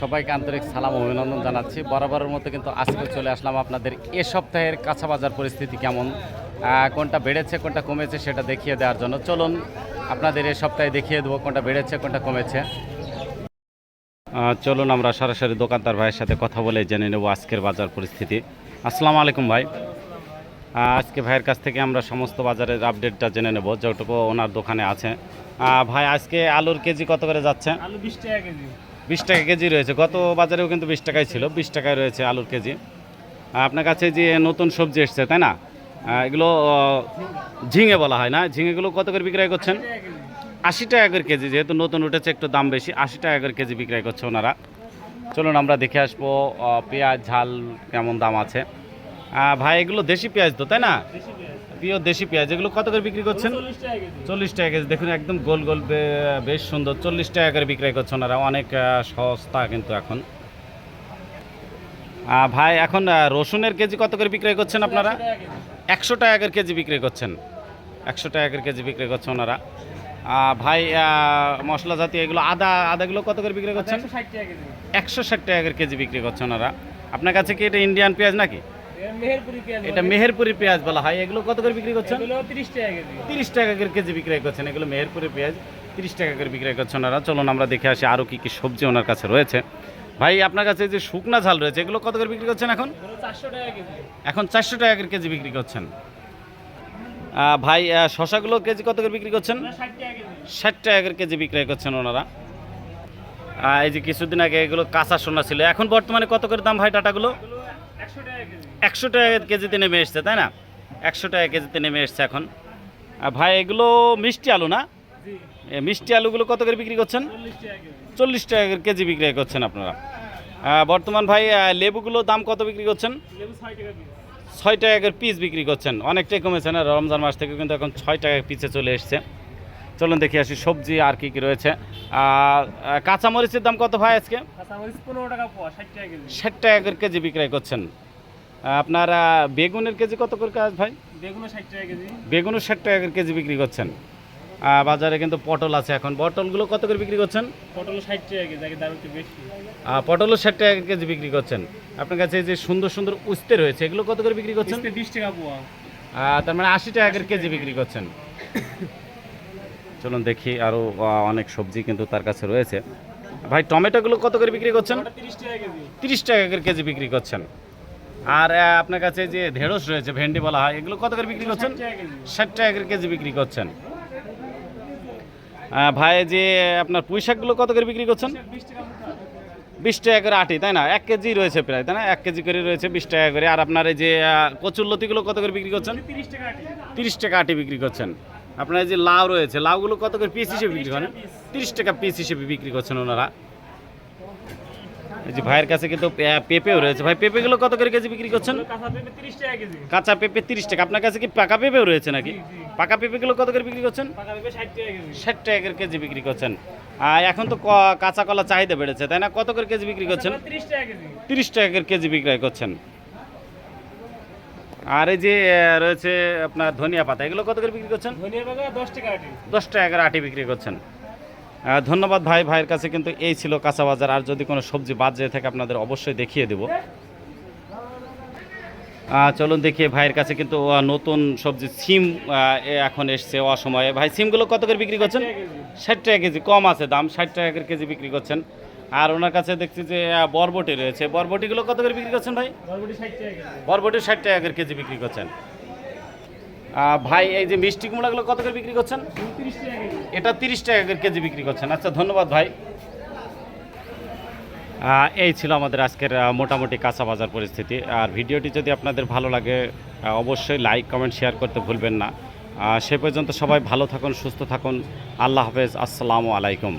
সবাইকে আন্তরিক সালাম, অভিনন্দন জানাচ্ছি। বরাবরের মতো কিন্তু আজকে চলে আসলাম আপনাদের এ সপ্তাহের কাঁচা বাজার পরিস্থিতি কেমন কোনটা বেড়েছে, কোনটা কমেছে সেটা দেখিয়ে দেওয়ার জন্য। চলুন, আপনাদের এ সপ্তাহে দেখিয়ে দেবো কোনটা বেড়েছে, কোনটা কমেছে। চলুন আমরা সরাসরি দোকানদার ভাইয়ের সাথে কথা বলে জেনে নেব আজকের বাজার পরিস্থিতি। আসসালামু আলাইকুম ভাই। আজকে ভাইয়ের কাছ থেকে আমরা সমস্ত বাজারের আপডেটটা জেনে নেব যেটুকু ওনার দোকানে আছে। ভাই, আজকে আলুর কেজি কত করে যাচ্ছে? আলু বিশ টাকা কেজি। বিশ টাকা কেজি রয়েছে। গত বাজারেও কিন্তু বিশ টাকায় ছিল, বিশ টাকায় রয়েছে আলুর কেজি। আপনার কাছে যে নতুন সবজি এসছে, তাই না? এগুলো ঝিঙে বলা হয় না? ঝিঙেগুলো কত করে বিক্রয় করছেন? আশি টাকা করে কেজি, যেহেতু নতুন উঠেছে, একটু দাম বেশি, আশি টাকা করে কেজি বিক্রয় করছে ওনারা। চলুন আমরা দেখে আসব পেঁয়াজ, ঝাল কেমন দাম আছে। ভাই এগুলো দেশি পেঁয়াজ তো তাই না? প্রিয় দেশি পেঁয়াজ এগুলো কত করে বিক্রি করছেন? চল্লিশ টাকা কেজি। দেখুন একদম গোল গোল বেশ সুন্দর চল্লিশ টাকা করে বিক্রয় করছে ওনারা অনেক সস্তা কিন্তু এখন। ভাই এখন রসুনের কেজি কত করে বিক্রয় করছেন আপনারা? একশো টাকা করে কেজি বিক্রি করছেন। একশো টাকা করে কেজি বিক্রি করছে ওনারা। ভাই মশলা জাতীয় এগুলো আদা আদাগুলো কত করে বিক্রি করছেন? একশো ষাট টাকা করে কেজি বিক্রি করছে ওনারা। আপনার কাছে কি এটা ইন্ডিয়ান পেঁয়াজ নাকি? এটা মেহেরপুরি পেঁয়াজ বলা। হয়। এগুলো কত করে বিক্রি করছেন? তিরিশ টাকা কেজি। তিরিশ টাকা করে কেজি বিক্রয় করছেন। এগুলো মেহেরপুরি পেঁয়াজ তিরিশ টাকা করে বিক্রয় করছেন ওনারা। চলুন আমরা দেখে আসি আরও কী কী সবজি ওনার কাছে রয়েছে। ভাই আপনার কাছে যে শুকনা ঝাল রয়েছে এগুলো কত করে বিক্রি করছেন এখন? চারশো টাকা কেজি। এখন চারশো টাকা করে কেজি বিক্রি করছেন। ভাই শশাগুলো কেজি কত করে বিক্রি করছেন? ষাট টাকা করে কেজি বিক্রয় করছেন ওনারা। এই যে কিছুদিন আগে এগুলো কাঁচা সোনা ছিল। এখন বর্তমানে কত করে দাম ভাই টাটাগুলো? একশো টাকা কেজিতে নেমে এসছে তাই না? একশো টাকা কেজিতে নেমে এসছে এখন। ভাই এগুলো মিষ্টি আলু না? মিষ্টি আলুগুলো কত করে বিক্রি করছেন? চল্লিশ টাকা কেজি। করে কেজি বিক্রি করছেন আপনারা। বর্তমান ভাই লেবুগুলো দাম কত বিক্রি করছেন? ছয় টাকা ছয় টাকা করে পিস বিক্রি করছেন। অনেকটাই কমেছে না? রমজান মাস থেকে কিন্তু এখন ছয় টাকা পিসে চলে এসছে। চলুন দেখি আসি সবজি আর কি কি রয়েছে। কাঁচামরিচের দাম কত ভাই আজকে? ষাট টাকা করে কেজি বিক্রয় করছেন। আপনার বেগুনের কেজি কত করে কাজ ভাই? বেগুনও ষাট টাকা কেজি। বেগুনও ষাট টাকা করে কেজি বিক্রি করছেন। বাজারে কিন্তু পটল আছে এখন। পটলগুলো কত করে বিক্রি করছেন? পটল ষাট টাকা কেজি আগে দাম একটু বেশি। পটলও ষাট টাকা কেজি বিক্রি করছেন। আপনার কাছে এই যে সুন্দর সুন্দর উস্তে রয়েছে এগুলো কত করে বিক্রি করছেন? বিশ টাকা পোয়া। তার মানে আশি টাকা করে কেজি বিক্রি করছেন। চলুন দেখি আরও অনেক সবজি কিন্তু তার কাছে রয়েছে। ভাই টমেটোগুলো কত করে বিক্রি করছেন? তিরিশ টাকা করে কেজি বিক্রি করছেন। আর আপনার কাছে যে ঢেঁড়স রয়েছে ভেন্ডি বলা হয় এগুলো কত করে বিক্রি করছেন? ষাট টাকা করে কেজি বিক্রি করছেন। ভাই যে আপনার পুঁই শাকগুলো কত করে বিক্রি করছেন? বিশ টাকা করে। আটি তাই না? এক কেজি রয়েছে প্রায় তাই না? এক কেজি করে রয়েছে বিশ টাকা করে। আর আপনার এই যে কচুর লতিগুলো কত করে বিক্রি করছেন? তিরিশ টাকা আটি বিক্রি করছেন। আপনার যে লাউ রয়েছে লাউগুলো কত করে পিস হিসেবে বিক্রি করেন? তিরিশ টাকা পিস হিসেবে বিক্রি করছেন ওনারা। এই যে ভাইয়ের কাছে কিন্তু পেঁপেও রয়েছে। ভাই পেঁপেগুলো কত করে কেজি বিক্রি করছেন? কাঁচা পেঁপে তিরিশ টাকা আপনার কাছে কি পাকা পেঁপেও রয়েছে নাকি। পাকা পেঁপেগুলো কত করে বিক্রি করছেন? ষাট টাকা করে কেজি বিক্রি করছেন। আর এখন তো কাঁচা কলা চাহিদা বেড়েছে তাই না? কত করে কেজি বিক্রি করছেন? তিরিশ টাকা কেজি। তিরিশ টাকা করে কেজি বিক্রয় করছেন। আর এই যে রয়েছে আপনার ধনিয়া পাতা এগুলো কত করে বিক্রি করছেন? দশ টাকা আটি। দশ টাকা করে আটি বিক্রি করছেন। ধন্যবাদ ভাই ভাইয়ের কাছে কিন্তু এই ছিল কাঁচা বাজার। আর যদি কোনো সবজি বাদ যেয়ে থাকে আপনাদের অবশ্যই দেখিয়ে দেব। চলুন দেখিয়ে ভাইয়ের কাছে কিন্তু নতুন সবজি সিম এখন এসছে অসময়ে। ভাই সিমগুলো কত করে বিক্রি করছেন? ষাট টাকা কেজি কম আছে দাম ষাট টাকা করে কেজি বিক্রি করছেন। আর ওনার কাছে দেখছি যে বরবটি রয়েছে। বরবটিগুলো কত করে বিক্রি করছেন ভাই? বরবটি ষাট টাকা করে কেজি বিক্রি করছেন। ভাই এই যে মিষ্টি কুমড়াগুলো কত করে বিক্রি করছেন? এটা তিরিশ টাকা করে কেজি বিক্রি করছেন। আচ্ছা ধন্যবাদ ভাই। এই ছিল আমাদের আজকের মোটামুটি কাঁচা বাজার পরিস্থিতি। আর ভিডিওটি যদি আপনাদের ভালো লাগে অবশ্যই লাইক কমেন্ট শেয়ার করতে ভুলবেন না। সে পর্যন্ত সবাই ভালো থাকুন সুস্থ থাকুন। আল্লাহ হাফেজ। আসসালামু আলাইকুম।